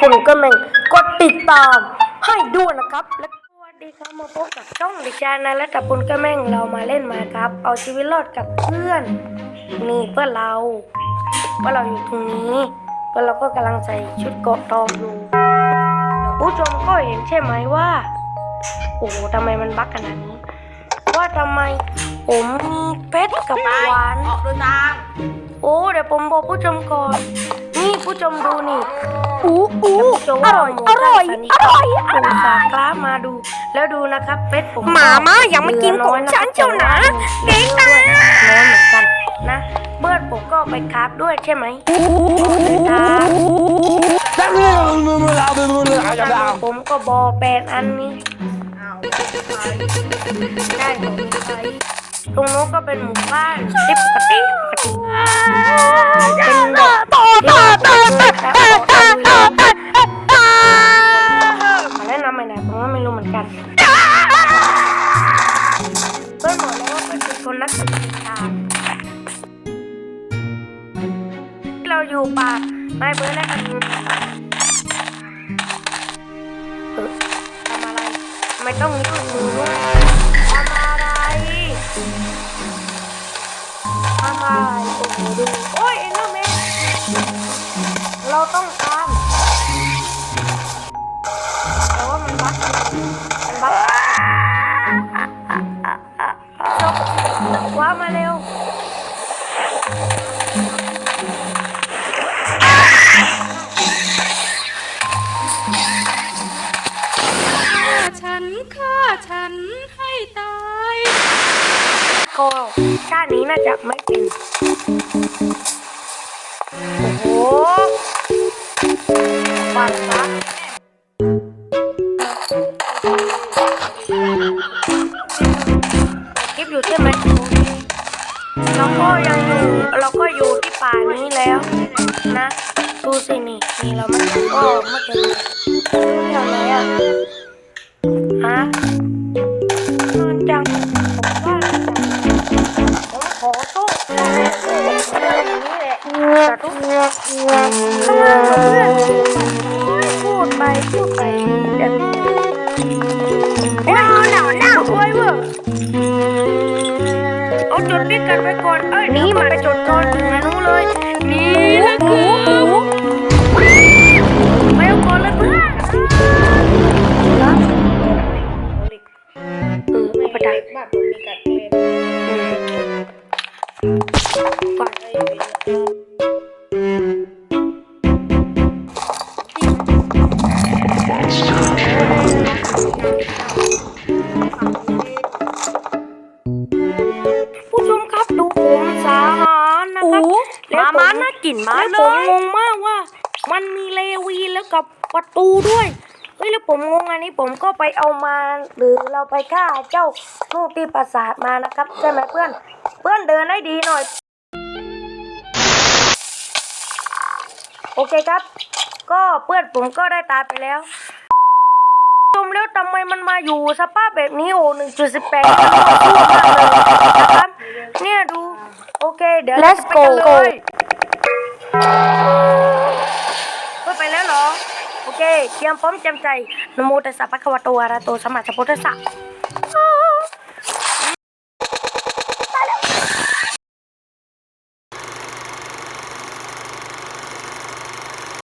คุณก็แม่งกดติดตามให้ด้วยนะครับ และสวัสดีครับมาพบกับช่องดิจานะและกับคุณก็แม่งเรามาเล่นมาครับ เอาชีวิตรอดกับเพื่อนนี่เพื่อนเราเพื่อนเราอยู่ตรงนี้เพื่อนเราก็กำลังใส่ชุดเกราะทองอยู่ผู้ชมก็เห็นใช่ไหมว่าโอ้โหทำไมมันบักขนาดนี้ ว่าทำไมผมมีเพชรกับหวานออกเดินทางโอ้เดี๋ยวผมบอกผู้ชมก่อน นี่ผู้ชมดูนี่อู้อู้จะอว่าร่อยหมูอร่อยสันนิอร่อยคุณสาครามาดู แล้วดูนะครับเป็ดผมหมามายังไม่กินของฉันเจ้าหนาเด็กตาน้อยเหมือนกันนะเบิร์ดผมก็ไปคราฟด้วยใช่ไหมผมก็บอแปดอันนี้อ้าวได้ผมมีใช้ตรงโน้นก็เป็นหมู่บ้านติ เราอยู่ป่าไม่เบื่อและกันเออทำอะไร ไม่ต้องนิ้วมือด้วยทำอะไรทำอะไรโอ้โหดูโอ้ยเอ็นเดอร์แมนเราต้อง ฉันฆ่าฉันให้ตายก็ชาตินี้น่าจะไม่เป็นโอ้โหปันรักคลิปอยู่ใช่มโอเราก็ยังอยู่เราก็อยู่ที่ป่านี้แล้วนะดูสินี่นี่เราไม่ก็ไม่เจอแถวไหนอะ ฮะนอนจังผมว่าผมขอโทษอย่างนี้แหละสาธุข้างล่างเพื่อนพูดไปพูดไปเดี๋ยวหนาวหนาวหนาวด้วยเว้ยเอาจุดนี้กันไว้ก่อน เอ้ยนี่มันไปจดตอนถึงนู้เลย นี่นะคือ เออเอาไปได้บ้านผมมีกัดเป็นก่อนผู้ชมครับดูผมสาหารนะครับมามาน่ากินมากแล้วเลผมยงงมากว่า มันมีเลวีแล้วกับประตูด้วย เฮ้ยแล้วผมงงอันนี้ผมก็ไปเอามาหรือเราไปฆ่าเจ้าลูกที่ปราสาทมานะครับใช่ไหมเพื่อน เพื่อนเดินให้ดีหน่อย โอเคครับ ก็เพื่อนผมก็ได้ตายไปแล้วชมแล้วทำไมมันมาอยู่สภาพแบบนี้โอ้หนึ่งจุดสิบแปดนะครับเนี่ยดู โอเค เดี๋ยว Let's เราจะไปกัน go เลย เคเตรียมพร้อมเตรียมใจนโมตัสสะภะคะวะโตอะระหะโตสัมมาสัมพุทธัสสะ